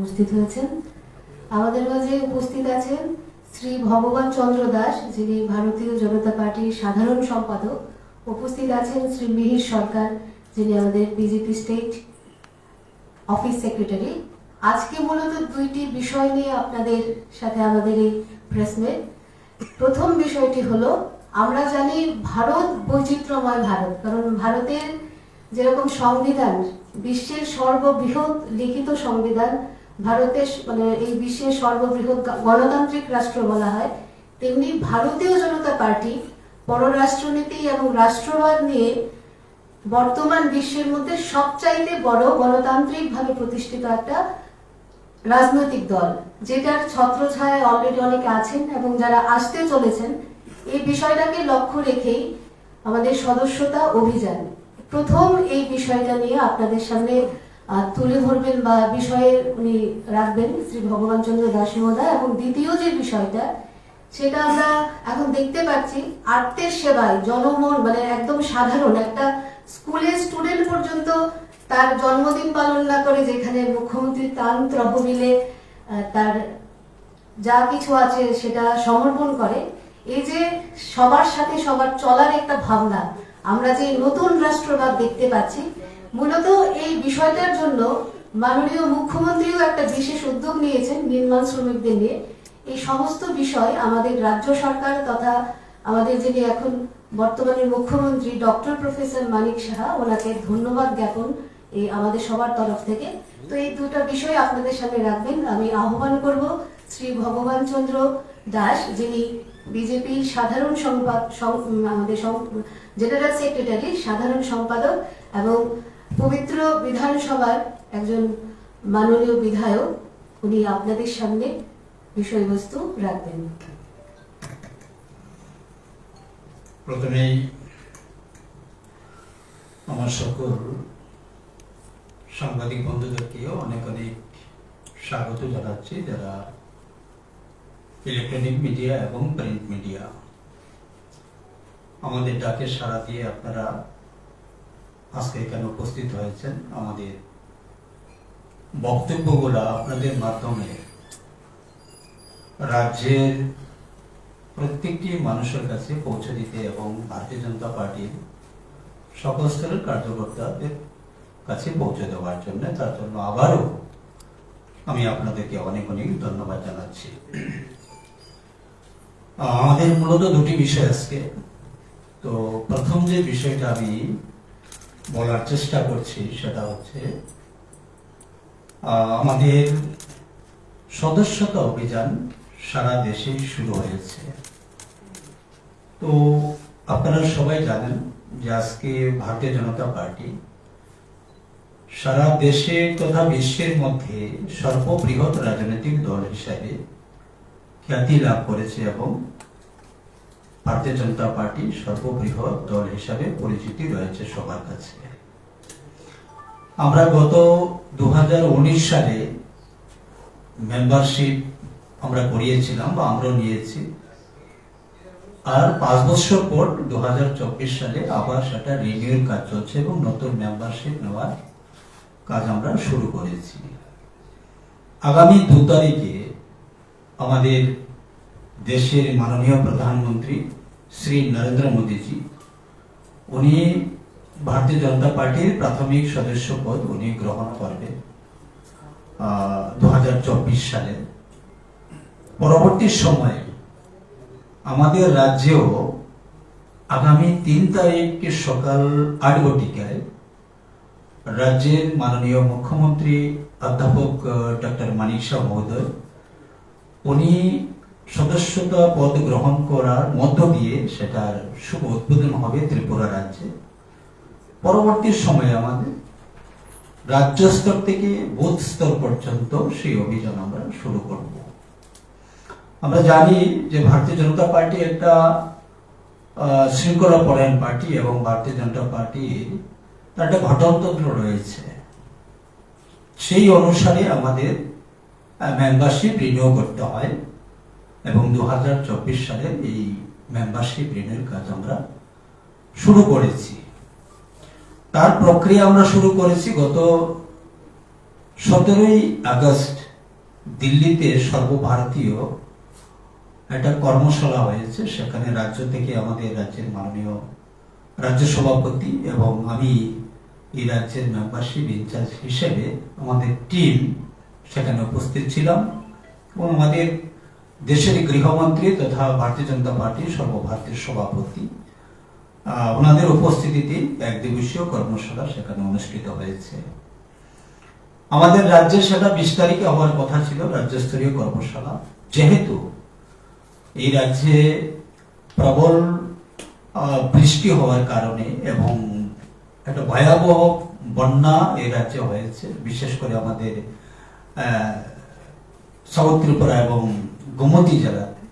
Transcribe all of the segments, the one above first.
উপস্থিত হয়েছেন। আমাদের মাঝে উপস্থিত আছেন শ্রী ভগবান চন্দ্র দাস, যিনি ভারতীয় জনতা পার্টির সাধারণ সম্পাদক। উপস্থিত আছেন শ্রী মিহির সরকার, যিনি আমাদের বিজেপি স্টেট অফিস সেক্রেটারি আজকে মূলত দুইটি বিষয় নিয়ে আপনাদের সাথে আমাদের এই প্রেসমেট প্রথম বিষয়টি হলো, আমরা জানি ভারত বৈচিত্র্যময় ভারত, কারণ ভারতের যেরকম সংবিধান, বিশ্বের সর্ববৃহৎ লিখিত সংবিধান ভারতের মানে এই বিশ্বের সর্ববৃহৎ গণতান্ত্রিক রাষ্ট্র বলা হয়, তেমনি ভারতীয় জনতা পার্টি পররাষ্ট্রনীতি এবং রাষ্ট্রবাদ নিয়ে বর্তমান বিশ্বের মধ্যে সবচাইতে বড় গণতান্ত্রিকভাবে প্রতিষ্ঠিত একটা রাজনৈতিক দল, যেটার ছত্রছায়ায় অলরেডি অনেকে আছেন এবং যারা আসতে চলেছেন, এই বিষয়টাকে লক্ষ্য রেখেই আমাদের সদস্যতা অভিযান। প্রথম এই বিষয়টা নিয়ে আপনাদের সামনে তুলে ধরবেন বা বিষয়ে উনি রাখবেন শ্রী ভগবান চন্দ্র দাস মহোদয় এবং দ্বিতীয় যে বিষয়টা, সেটা আমরা এখন দেখতে পাচ্ছি আত্মের সেবায় জনমন মানে একদম সাধারণ একটা স্কুলের স্টুডেন্ট পর্যন্ত তার জন্মদিন পালন না করে যেখানে মুখ্যমন্ত্রী তান তহবিলে তার যা কিছু আছে সেটা সমর্পণ করে। এই যে সবার সাথে সবার চলার একটা ভাবনা, আমরা যে নতুন রাষ্ট্রবাদ দেখতে পাচ্ছি মূলত এই বিষয়টার জন্য মাননীয় মুখ্যমন্ত্রীও একটা বিশেষ উদ্যোগ নিয়েছেন নির্মাণ শ্রমিকদের নিয়ে। এই সমস্ত বিষয় আমাদের রাজ্য সরকার তথা আমাদের যিনি এখন বর্তমানে মুখ্যমন্ত্রী, ডক্টর প্রফেসর মানিক সাহা, ওনাকে ধন্যবাদ জ্ঞাপন এই আমাদের সবার তরফ থেকে। তো এই দুটো বিষয় আপনাদের সামনে রাখবেন। আমি আহ্বান করব শ্রী ভগবান চন্দ্র দাস, যিনি বিজেপি সাধারণ সম্পাদ সম- আমাদের জেনারেল সেক্রেটারি, সাধারণ সম্পাদক এবং পবিত্র বিধানসভার একজন মাননীয় বিধায়ক, উনি আপনাদের সামনে বিষয়বস্তু রাখবেন। প্রথমেই আমার সকল সাংবাদিক বন্ধুদেরকেও অনেক অনেক স্বাগত জানাচ্ছি, যারা ইলেকট্রনিক মিডিয়া এবং প্রিন্ট মিডিয়া আমাদের ডাকে সাড়া দিয়ে আপনারা আজকে এখানে উপস্থিত হয়েছেন আমাদের বক্তব্যগুলো আপনাদের মাধ্যমে রাজ্যের প্রত্যেকটি মানুষের কাছে পৌঁছে দিতে এবং ভারতীয় জনতা পার্টির সকল স্তরের কার্যকর্তাদের কাছে পৌঁছে দেওয়ার জন্য তার জন্য আবারও আমি আপনাদেরকে অনেক অনেক ধন্যবাদ জানাচ্ছি। আমাদের মূলত দুটি বিষয় আজকে। তো প্রথম যে বিষয়টা আমি বলার চেষ্টা করছি, সেটা হচ্ছে আমাদের সদস্যতা অভিযান সারা দেশে শুরু হয়েছে। তো আপনারা সবাই জানেন যে আজকে ভারতীয় জনতা পার্টি সারা দেশে তথা বিশ্বের মধ্যে সর্ববৃহৎ রাজনৈতিক দল হিসাবে খ্যাতি লাভ করেছে এবং ভারতীয় জনতা পার্টি সর্ববৃহৎ দল হিসাবে পরিচিতি রয়েছে সবার কাছে। আমরা গত দু সালে মেম্বারশিপ আমরা করিয়েছিলাম বা আমরাও নিয়েছি। আর পাঁচ বছর পর দু হাজার চব্বিশ সালে আবার সেটা রিনিউর কাজ চলছে এবং নতুন মেম্বারশিপ নেওয়ার কাজ আমরা শুরু করেছি। আগামী দু তারিখে আমাদের দেশের মাননীয় প্রধানমন্ত্রী শ্রী নরেন্দ্র মোদীজি, উনি ভারতীয় জনতা পার্টির প্রাথমিক সদস্য পদ উনি গ্রহণ করবেন দু হাজার চব্বিশ সালে। পরবর্তী সময়ে আমাদের রাজ্যেও আগামী তিন তারিখ সকাল আট রাজ্যের মাননীয় মুখ্যমন্ত্রী অধ্যাপক ডক্টর মানিক শাহ মহোদয়, উনি সদস্যতা পদ গ্রহণ করার মধ্য দিয়ে সেটার শুভ উদ্বোধন হবে ত্রিপুরা রাজ্যে। পরবর্তী সময়ে আমাদের রাজ্য স্তর থেকে বুথ স্তর পর্যন্ত সেই অভিযান আমরা শুরু করব। আমরা জানি যে ভারতীয় জনতা পার্টি একটা শৃঙ্খলা পরায়ণ পার্টি এবং ভারতীয় জনতা পার্টির তার একটা ঘটনতন্ত্র রয়েছে। সেই অনুসারে আমাদের মেম্বারশিপ রিনিউ করতে হয়। এবং দু হাজার চব্বিশ সালে এই মেম্বারশিপ ঋণের কাজ আমরা শুরু করেছি। তার প্রক্রিয়া আমরা শুরু করেছি গত সতেরোই আগস্ট দিল্লিতে সর্বভারতীয় একটা কর্মশালা হয়েছে, সেখানে রাজ্য থেকে আমাদের রাজ্যের মাননীয় রাজ্য সভাপতি এবং আমি এই রাজ্যের মেম্বারশিপ ইনচার্জ হিসেবে আমাদের টিম সেখানে উপস্থিত ছিলাম এবং আমাদের দেশের গৃহমন্ত্রী তথা ভারতীয় জনতা পার্টির সর্বভারতীয় সভাপতি। ওনাদের উপস্থিতিতে এক দিবসীয় কর্মশালা সেখানে অনুষ্ঠিত হয়েছে। আমাদের রাজ্যে সেটা বিশ তারিখে হওয়ার কথা ছিল, রাজ্যস্তরীয় কর্মশালা। যেহেতু এই রাজ্যে প্রবল বৃষ্টি হওয়ার কারণে এবং একটা ভয়াবহ বন্যা এই রাজ্যে হয়েছে, বিশেষ করে আমাদের সাউথ ত্রিপুরা এবং গোমতী জেলাতে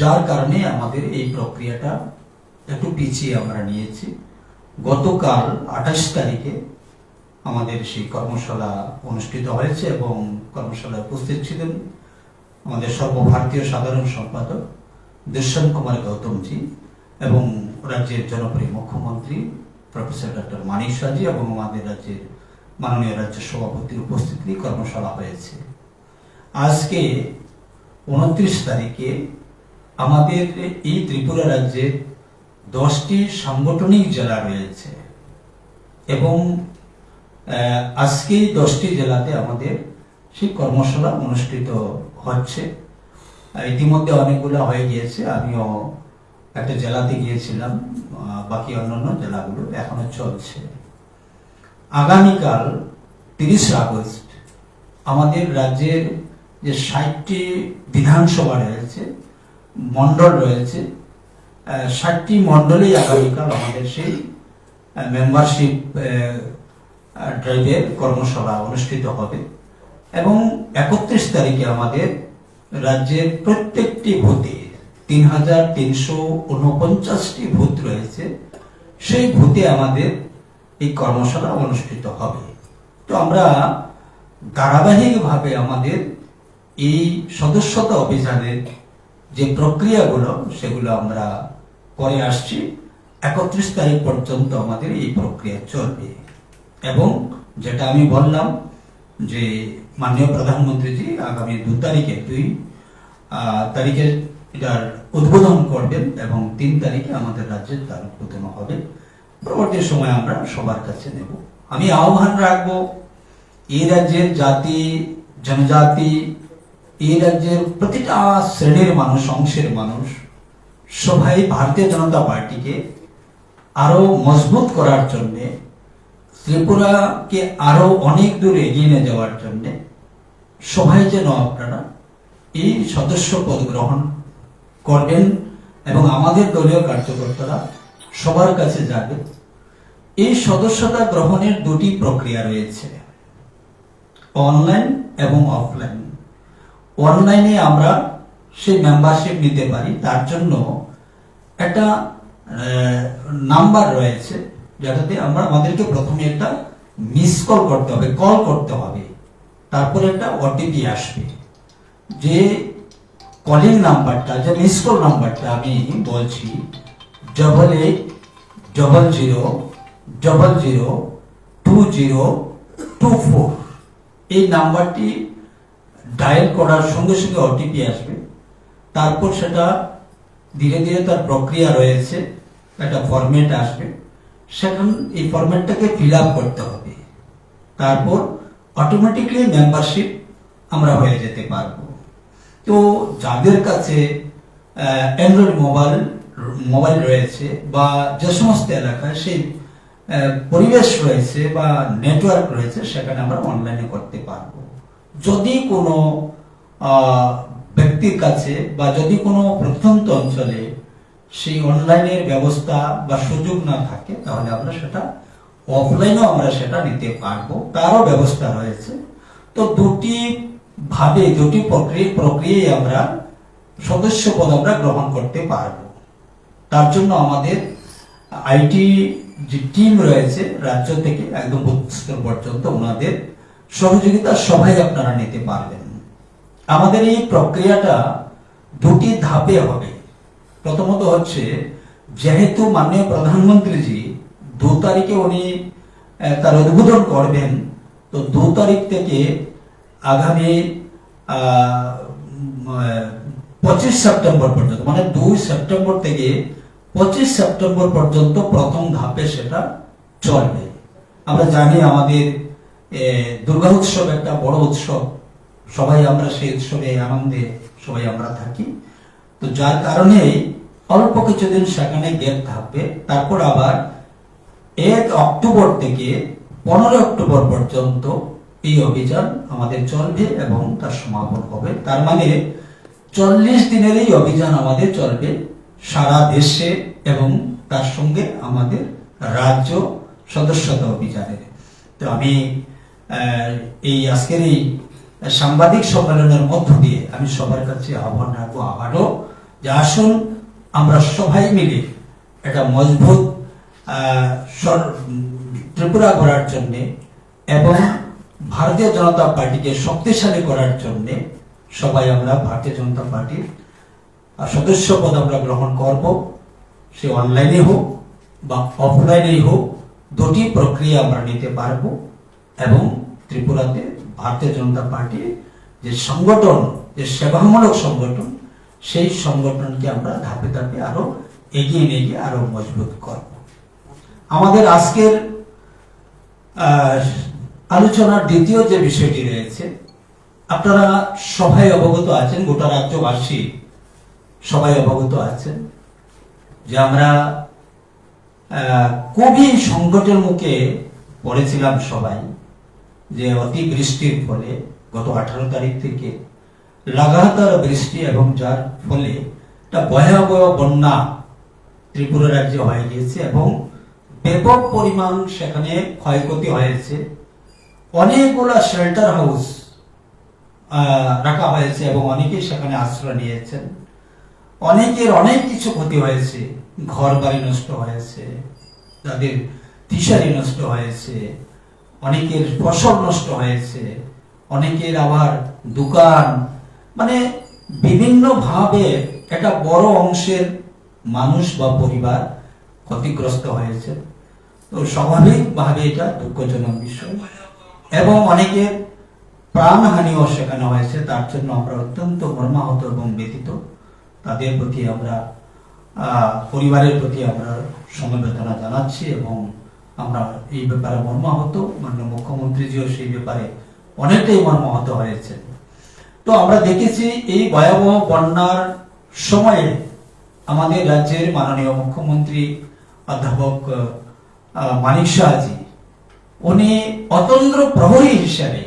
যার কারণে আমাদের এই প্রক্রিয়াটা একটু পিছিয়ে আমরা নিয়েছি। গতকাল আঠাশ তারিখে আমাদের সেই কর্মশালা অনুষ্ঠিত হয়েছে এবং কর্মশালায় উপস্থিত ছিলেন আমাদের সর্বভারতীয় সাধারণ সম্পাদক দুষ্যন্ত কুমার গৌতমজি এবং রাজ্যের জনপ্রিয় মুখ্যমন্ত্রী প্রফেসর ডক্টর মানিক সাজি এবং আমাদের রাজ্যের মাননীয় রাজ্য সভাপতির উপস্থিতি কর্মশালা হয়েছে। আজকে উনত্রিশ তারিখে আমাদের এই ত্রিপুরা রাজ্যে দশটি সাংগঠনিক জেলা রয়েছে এবং আহ, আজকে এই দশটি জেলাতে আমাদের সেই কর্মশালা অনুষ্ঠিত হচ্ছে। ইতিমধ্যে অনেকগুলো হয়ে গিয়েছে। আমিও একটা জেলাতে গিয়েছিলাম বাকি অন্যান্য জেলাগুলো এখনও চলছে। আগামীকাল তিরিশে আগস্ট আমাদের রাজ্যের যে ষাটটি বিধানসভা রয়েছে, মণ্ডল রয়েছে ষাটটি মণ্ডলেই আগামীকাল আমাদের সেই মেম্বারশিপ ড্রাইভের কর্মশালা অনুষ্ঠিত হবে। এবং একত্রিশ তারিখে আমাদের রাজ্যের প্রত্যেকটি ভূতে তিন হাজার তিনশো উনপঞ্চাশটি ভূত রয়েছে, সেই ভূতে আমাদের এই কর্মশালা অনুষ্ঠিত হবে। তো আমরা ধারাবাহিকভাবে আমাদের এই সদস্যতা অভিযানের যে প্রক্রিয়াগুলো, সেগুলো আমরা করে আসছি। একত্রিশ তারিখ পর্যন্ত আমাদের এই প্রক্রিয়া চলবে। এবং যেটা আমি বললাম যে মাননীয় প্রধানমন্ত্রীজি আগামী দু তারিখে, দুই তারিখে এটার উদ্বোধন করবেন এবং তিন তারিখে আমাদের রাজ্যের তার উদ্বোধন হবে। পরবর্তী সময় আমরা সবার কাছে নেব। আমি আহ্বান রাখব, এই রাজ্যের জাতি, জনজাতি এই রাজ্যের প্রতিটা শ্রেণির মানুষ, অংশের মানুষ, সবাই ভারতীয় জনতা পার্টিকে আরও মজবুত করার জন্য, ত্রিপুরাকে আরও অনেক দূর এগিয়ে নিয়ে যাওয়ার জন্য সবাই যেন আপনারা এই সদস্য পদ গ্রহণ করবেন এবং আমাদের দলীয় কার্যকর্তারা সবার কাছে যাবে। এই সদস্যতা গ্রহণের দুটি প্রক্রিয়া রয়েছে, অনলাইন এবং অফলাইন। অনলাইনে আমরা সেই মেম্বারশিপ নিতে পারি। তার জন্য একটা নাম্বার রয়েছে, যেটাতে আমরা আমাদেরকে প্রথমে একটা মিস কল করতে হবে কল করতে হবে। তারপরে একটা ওটিপি আসবে। যে কলিং নাম্বারটা যে মিস কল নাম্বারটা আমি বলছি double eight double zero double zero two zero two four এই নাম্বারটি ডায়াল করার সঙ্গে সঙ্গে ওটিপি আসবে। তারপর সেটা ধীরে ধীরে তার প্রক্রিয়া রয়েছে, একটা ফরম্যাট আসবে। সেখান, এই ফরম্যাটটাকে ফিল আপ করতে হবে। তারপর অটোমেটিকলি মেম্বারশিপ আমরা হয়ে যেতে পারব। তো যাদের কাছে অ্যান্ড্রয়েড মোবাইল মোবাইল রয়েছে বা যে সমস্ত এলাকায় সেই পরিবেশ রয়েছে বা নেটওয়ার্ক রয়েছে, সেখানে আমরা অনলাইনে করতে পারব। যদি কোনো ব্যক্তির কাছে বা যদি কোনো প্রত্যন্ত অঞ্চলে সেই অনলাইনের ব্যবস্থা বা সুযোগ না থাকে, তাহলে আমরা সেটা অফলাইনেও আমরা সেটা নিতে পারব। তারও ব্যবস্থা রয়েছে। তো দুটি ভাবে, দুটি প্রক্রিয়া, প্রক্রিয়ায় আমরা সদস্য পদ আমরা গ্রহণ করতে পারব। তার জন্য আমাদের আইটি যে টিম রয়েছে, রাজ্য থেকে একদম বুথ স্তর পর্যন্ত ওনাদের সহযোগিতা সবাই আপনারা নিতে পারবেন। আমাদের এই প্রক্রিয়াটা দুটি ধাপে হবে। প্রথমত হচ্ছে, যেহেতু মাননীয় প্রধানমন্ত্রীজি দু তারিখে উনি তার উদ্বোধন করবেন, তো দু তারিখ থেকে আগামী পঁচিশ সেপ্টেম্বর পর্যন্ত মানে দুই সেপ্টেম্বর থেকে পঁচিশ সেপ্টেম্বর পর্যন্ত প্রথম ধাপে সেটা চলবে। আমরা জানি আমাদের দুর্গা উৎসব একটা বড় উৎসব। সবাই আমরা সেই উৎসবে আনন্দে সবাই আমরা থাকি। তো যার কারণে অল্প কিছুদিন সেখানে গ্যাপ থাকবে। তারপর আবার এক অক্টোবর থেকে পনেরো অক্টোবর পর্যন্ত এই অভিযান আমাদের চলবে এবং তার সমাপন হবে। তার মানে চল্লিশ দিনের এই অভিযান আমাদের চলবে সারা দেশে এবং তার সঙ্গে আমাদের রাজ্য সদস্যতা অভিযানের। তো আমি এই আজকের এই সাংবাদিক সম্মেলনের মধ্য দিয়ে আমি সবার কাছে আহ্বান রাখব, আবারও যে আসুন, আমরা সবাই মিলে একটা মজবুত ত্রিপুরা করার জন্য এবং ভারতীয় জনতা পার্টিকে শক্তিশালী করার জন্য সবাই আমরা ভারতীয় জনতা পার্টির সদস্য পদ আমরা গ্রহণ করব। সে অনলাইনে হোক বা অফলাইনেই হোক, দুটি প্রক্রিয়া আমরা নিতে পারব এবং ত্রিপুরাতে ভারতীয় জনতা পার্টি যে সংগঠন, যে সেবামূলক সংগঠন, সেই সংগঠনকে আমরা ধাপে ধাপে আরও এগিয়ে নিয়ে গিয়ে আরও মজবুত করব। আমাদের আজকের আলোচনার দ্বিতীয় যে বিষয়টি রয়েছে, আপনারা সবাই অবগত আছেন, গোটা রাজ্যবাসী সবাই অবগত আছেন, যে আমরা খুবই সংকটের মুখে পড়েছিলাম সবাই। যে অতি বৃষ্টির ফলে গত আঠারো তারিখ থেকে লাগাতার বৃষ্টি এবং যার ফলে একটা ভয়াবহ বন্যা ত্রিপুরা রাজ্যে হয়ে গিয়েছে এবং ব্যাপক পরিমাণ সেখানে ক্ষয়ক্ষতি হয়েছে। অনেকগুলা শেল্টার হাউস রাখা হয়েছে এবং অনেকেই সেখানে আশ্রয় নিয়েছেন। অনেকের অনেক কিছু ক্ষতি হয়েছে। ঘর বাড়ি নষ্ট হয়েছে, তাদের ফিশারি নষ্ট হয়েছে অনেকের ফসল নষ্ট হয়েছে, অনেকের আবার দোকান মানে বিভিন্ন ভাবে একটা বড় অংশের মানুষ বা পরিবার ক্ষতিগ্রস্ত হয়েছে। তো স্বাভাবিকভাবে এটা দুঃখজনক বিষয়। এবং অনেকের প্রাণহানিও সেখানে হয়েছে, তার জন্য আমরা অত্যন্ত মর্মাহত এবং ব্যতীত তাদের প্রতি আমরা পরিবারের প্রতি আমরা সমবেদনা জানাচ্ছি এবং আমরা এই ব্যাপারে মর্মাহত, মাননীয় মুখ্যমন্ত্রীজিও সেই ব্যাপারে অনেকটাই মর্মাহত হয়েছে তো আমরা দেখেছি এই ভয়াবহ বন্যার সময়ে আমাদের রাজ্যের মাননীয় মুখ্যমন্ত্রী অধ্যাপক মানিক শাহজি, উনি অতন্দ্র প্রহরী হিসেবে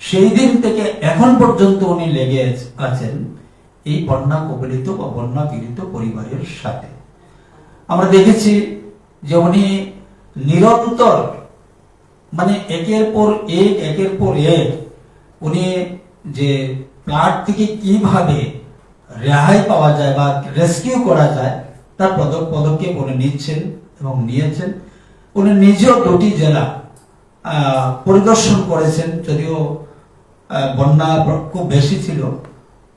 সেই দিন থেকে এখন পর্যন্ত উনি লেগে আছেন এই বন্যা কবলিত বা বন্যা পীড়িত পরিবারের সাথে। আমরা দেখেছি যে উনি নিরন্তর মানে একের পর এক, একের পর এক, উনি যে প্লাট থেকে কীভাবে রেহাই পাওয়া যায় বা রেস্কিউ করা যায়, তার পদক, পদক্ষেপ উনি নিচ্ছেন এবং নিয়েছেন। উনি নিজেও দুটি জেলা পরিদর্শন করেছেন, যদিও বন্যা খুব বেশি ছিল।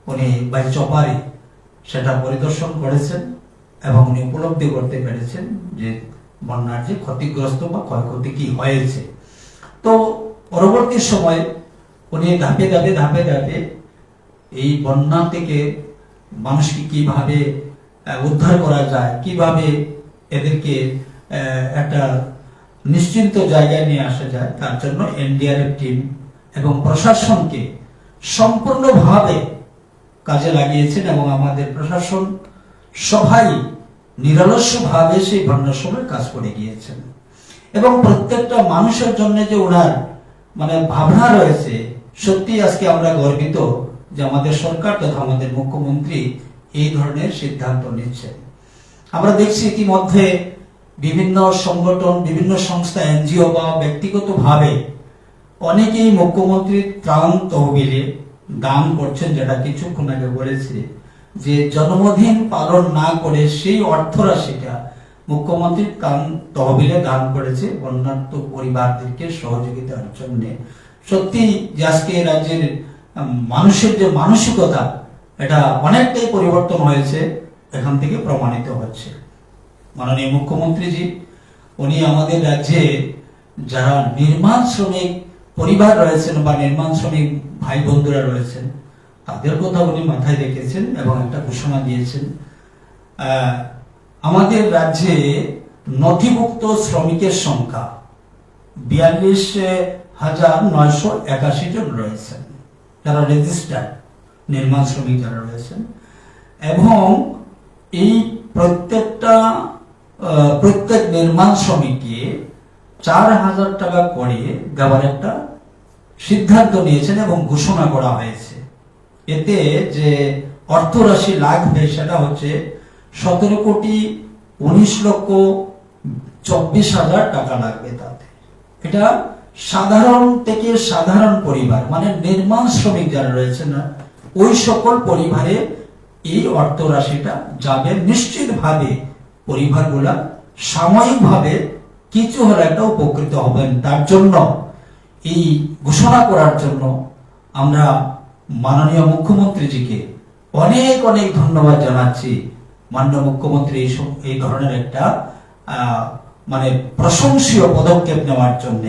উনি বাই চপারে সেটা পরিদর্শন করেছেন এবং উনি উপলব্ধি করতে পেরেছেন যে বন্যার যে ক্ষতিগ্রস্ত বা ক্ষয়ক্ষতি কি হয়েছে। তো পরবর্তী সময় উনি ধাপে ধাপে ধাপে ধাপে এই বন্যা থেকে মানুষকে কীভাবে উদ্ধার করা যায়, কীভাবে এদেরকে একটা নিশ্চিন্ত জায়গায় নিয়ে আসা যায়, তার জন্য এনডিআরএফ টিম এবং প্রশাসনকে সম্পূর্ণভাবে কাজে লাগিয়েছেন এবং আমাদের প্রশাসন সবাই নিরলস্যভাবে সেই সময় কাজ করে গিয়েছেন। এবং প্রত্যেকটা মানুষের জন্য যে ওনার মানে ভাবনা রয়েছে সত্যি আজকে আমরা গর্বিত যে আমাদের সরকার তথা আমাদের মুখ্যমন্ত্রী এই ধরনের সিদ্ধান্ত নিচ্ছেন। আমরা দেখছি ইতিমধ্যে বিভিন্ন সংগঠন, বিভিন্ন সংস্থা, এনজিও বা ব্যক্তিগতভাবে অনেকেই মুখ্যমন্ত্রীর ত্রাণ তহবিলে দান করছেন, যেটা কিছুক্ষণ আগে বলেছে। যে জন্মদিন পালন না করে সেই অর্থরাশিটা মুখ্যমন্ত্রী ত্রাণ তহবিলে দান করেছে বন্যার্থ পরিবারদেরকে সহযোগিতার জন্য। সত্যি যে আজকে রাজ্যের মানুষের যে মানসিকতা, এটা অনেকটাই পরিবর্তন হয়েছে, এখান থেকে প্রমাণিত হচ্ছে। মাননীয় মুখ্যমন্ত্রীজি, উনি আমাদের রাজ্যে যারা নির্মাণ শ্রমিক পরিবার রয়েছেন বা নির্মাণ শ্রমিক ভাই বন্ধুরা রয়েছেন তাদের কথা উনি মাথায় রেখেছেন এবং একটা ঘোষণা দিয়েছেন। আমাদের রাজ্যে নথিভুক্ত শ্রমিকের সংখ্যা বিয়াল্লিশ হাজার নয়শো একাশি জন রয়েছেন, যারা রেজিস্টার্ড নির্মাণ শ্রমিক যারা রয়েছেন। এবং এই প্রত্যেকটা প্রত্যেক নির্মাণ শ্রমিককে চার হাজার টাকা করে দেওয়ার একটা সিদ্ধান্ত নিয়েছেন এবং ঘোষণা করা হয়েছে। এতে যে অর্থরাশি লাগবে সেটা হচ্ছে সতেরো কোটি উনিশ লক্ষ চব্বিশ হাজার টাকা লাগবে তাতে। এটা সাধারণ থেকে সাধারণ পরিবার মানে নির্মাণ শ্রমিক যারা রয়েছে না, ওই সকল পরিবারে এই অর্থ রাশিটা যাবে। নিশ্চিতভাবে পরিবারগুলা সাময়িকভাবে কিছু হলে একটা উপকৃত হবেন। তার জন্য এই ঘোষণা করার জন্য আমরা মাননীয় মুখ্যমন্ত্রীজিকে অনেক অনেক ধন্যবাদ জানাচ্ছি। মাননীয় মুখ্যমন্ত্রী এই ধরনের একটা মানে প্রশংসীয় পদক্ষেপ নেওয়ার জন্য।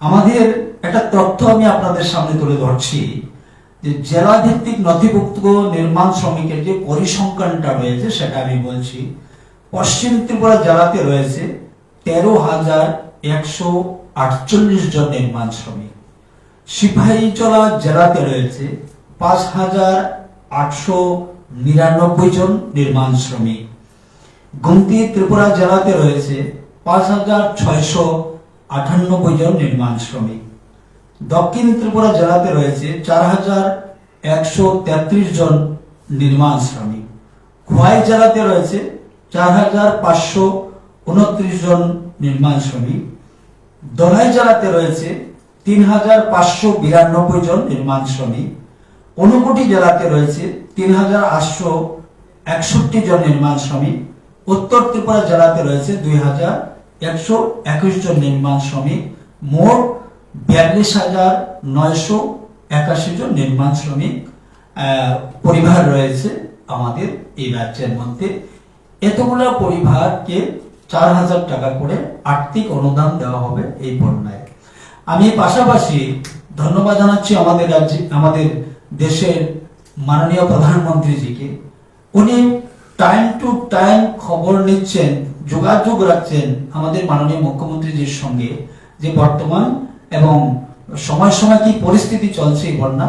আমাদের একটা তথ্য আমি আপনাদের সামনে তুলে ধরছি, যে জেলা ভিত্তিক নথিভুক্ত নির্মাণ শ্রমিকের যে পরিসংখ্যানটা রয়েছে, সেটা আমি বলছি। পশ্চিম ত্রিপুরা জেলাতে রয়েছে তেরো হাজার একশো আটচল্লিশ জন নির্মাণ শ্রমিক। সিপাহীজলা জেলাতে রয়েছে পাঁচ হাজার আটশো নিরানব্বই জন নির্মাণ শ্রমিক। গুমতি ত্রিপুরা জেলাতে রয়েছে পাঁচ হাজার ছয়শো আটানব্বই জন নির্মাণ শ্রমিক। দক্ষিণ ত্রিপুরা জেলাতে রয়েছে চার হাজার একশো তেত্রিশ জন নির্মাণ শ্রমিক। খোয়াই জেলাতে রয়েছে চার হাজার পাঁচশো উনত্রিশ জন নির্মাণ শ্রমিক। দলাই জেলাতে রয়েছে তিন হাজার পাঁচশো বিরানব্বই জন নির্মাণ শ্রমিক। অনুকুটি জেলাতে রয়েছে তিন হাজার আটশো একষট্টি জন নির্মাণ শ্রমিক। উত্তর ত্রিপুরা জেলাতে রয়েছে দুই হাজার একশো একুশ জন নির্মাণ শ্রমিক। মোট বিয়াল্লিশ হাজার নয়শো একাশি জন নির্মাণ শ্রমিক পরিবার রয়েছে আমাদের এই রাজ্যের মধ্যে। এতগুলো পরিবারকে চার হাজার টাকা করে আর্থিক অনুদান দেওয়া হবে এই বন্যায়। আমি পাশাপাশি ধন্যবাদ জানাচ্ছি আমাদের রাজ্যে, আমাদের দেশের মাননীয় প্রধানমন্ত্রীজিকে। উনি টাইম টু টাইম খবর নিচ্ছেন, যোগাযোগ রাখছেন আমাদের মাননীয় মুখ্যমন্ত্রীজির সঙ্গে যে বর্তমান এবং সময় সময় কি পরিস্থিতি চলছে বন্যা,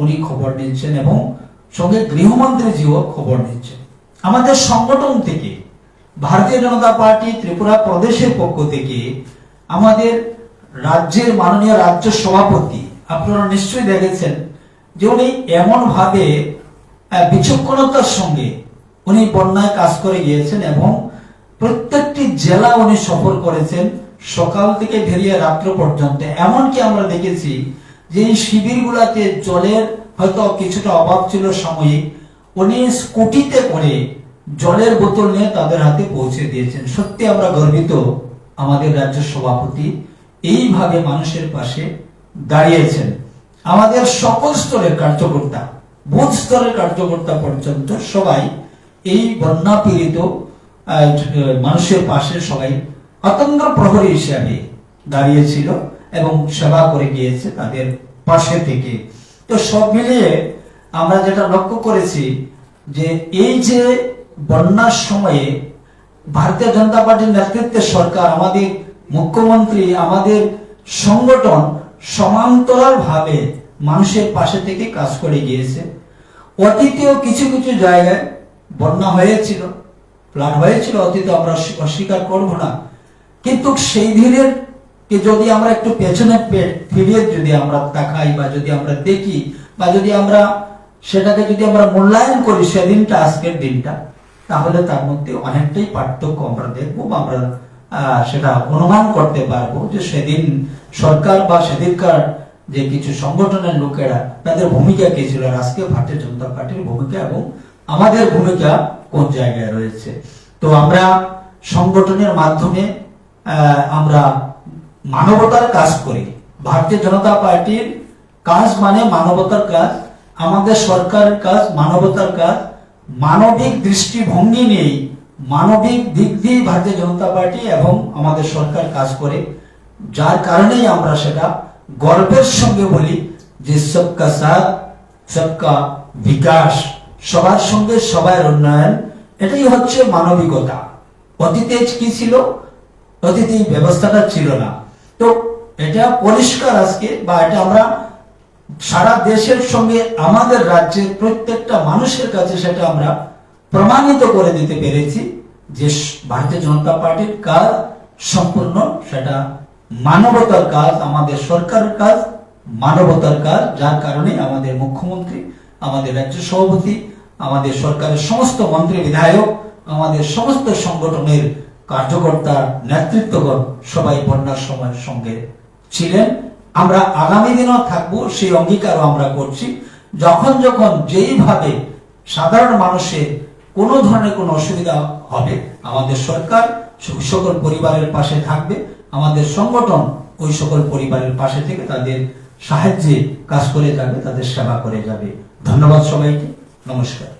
উনি খবর নিচ্ছেন এবং সঙ্গে গৃহমন্ত্রীজিও খবর নিচ্ছেন। আমাদের সংগঠন থেকে, ভারতীয় জনতা পার্টি ত্রিপুরা প্রদেশের পক্ষ থেকে আমাদের রাজ্যের মাননীয় রাজ্য সভাপতি আপনারা নিশ্চয়ই দেখেছেন যে উনি এমন ভাবে আহ, বিচক্ষণতার সঙ্গে উনি বন্যায় কাজ করে গিয়েছেন এবং প্রত্যেকটি জেলা উনি সফর করেছেন সকাল থেকে বেরিয়ে রাত্র পর্যন্ত। এমনকি আমরা দেখেছি যে এই শিবিরগুলাতে জলের হয়তো কিছুটা অভাব ছিল সাময়িক উনি স্কুটিতে করে জলের বোতল নিয়ে তাদের হাতে পৌঁছে দিয়েছেন। সত্যি আমরা গর্বিত আমাদের রাজ্য সভাপতি। এইভাবে মানুষের পাশে দাঁড়িয়েছেন। আমাদের সকল স্তরের কার্যকর্তা, বুথ স্তরের কার্যকর্তা পর্যন্ত সবাই এই বন্যা পীড়িত মানুষের পাশে সবাই অতন্ত্র প্রহরী হিসাবে দাঁড়িয়েছিল এবং সেবা করে গিয়েছে তাদের পাশে থেকে। তো সব মিলিয়ে আমরা যেটা লক্ষ্য করেছি যে এই যে বন্যার সময়ে ভারতীয় জনতা পার্টির নেতৃত্বে সরকার আমাদের মুখ্যমন্ত্রী, আমাদের সংগঠন সমান্তরাল ভাবে মানুষের পাশে থেকে কাজ করে গিয়েছে। অতীতেও কিছু কিছু জায়গায় বন্যা হয়েছিল প্লাট হয়েছিল, অতীত আমরা অস্বী- অস্বীকার করব না। কিন্তু সেই দিনের কে যদি আমরা একটু পেছনে ফিরিয়ে যদি আমরা তাকাই বা যদি আমরা দেখি বা যদি আমরা সেটাকে যদি আমরা মূল্যায়ন করি সেদিনটা, আজকের দিনটা, তাহলে তার মধ্যে অনেকটাই পার্থক্য আমরা দেখব বা আমরা সেটা অনুমান করতে পারব যে সেদিন সরকার বা সেদিনকার যে কিছু সংগঠনের লোকেরা তাদের ভূমিকা কি ছিল আজকে ভারতীয় জনতা পার্টির ভূমিকা এবং আমাদের ভূমিকা কোন জায়গায় রয়েছে। তো আমরা সংগঠনের মাধ্যমে আমরা মানবতার কাজ করি। ভারতীয় জনতা পার্টির কাজ মানে মানবতার কাজ, আমাদের সরকারের কাজ মানবতার কাজ। মানবিক দৃষ্টিভঙ্গি নিয়েই মানবিক দিক দিয়ে ভারতীয় জনতা পার্টি এবং আমাদের সরকার কাজ করে, যার কারণেই আমরা সেটা গর্বের সঙ্গে বলি যে সবকা সাথ, সবকা বিকাশ, সবার সঙ্গে সবার উন্নয়ন, এটাই হচ্ছে মানবিকতা। অতীতে কি ছিল? অতীতে ব্যবস্থাটা ছিল না। তো এটা পরিষ্কার আজকে, বা এটা আমরা সারা দেশের সঙ্গে আমাদের রাজ্যের প্রত্যেকটা মানুষের কাছে সেটা আমরা প্রমাণিত করে দিতে পেরেছি যে ভারতীয় জনতা পার্টির কাজ সম্পূর্ণ সেটা মানবতার কাজ, আমাদের সরকারের কাজ, মানবতার কাজ, যার কারণে আমাদের মুখ্যমন্ত্রী, আমাদের রাজ্য সভাপতি, আমাদের সরকারের সমস্ত মন্ত্রী বিধায়ক, আমাদের সমস্ত সংগঠনের কার্যকর্তা, নেতৃত্বগণ সবাই বন্যার সময়ের সঙ্গে ছিলেন। আমরা আগামী দিনও থাকব, সেই অঙ্গীকারও আমরা করছি। যখন যখন যেইভাবে সাধারণ মানুষের কোনো ধরনের কোনো অসুবিধা হবে। আমাদের সরকার সকল পরিবারের পাশে থাকবে। আমাদের সংগঠন ওই সকল পরিবারের পাশে থেকে তাদের সাহায্যে কাজ করে যাবে, তাদের সেবা করে যাবে। ধন্যবাদ সবাইকে। নমস্কার।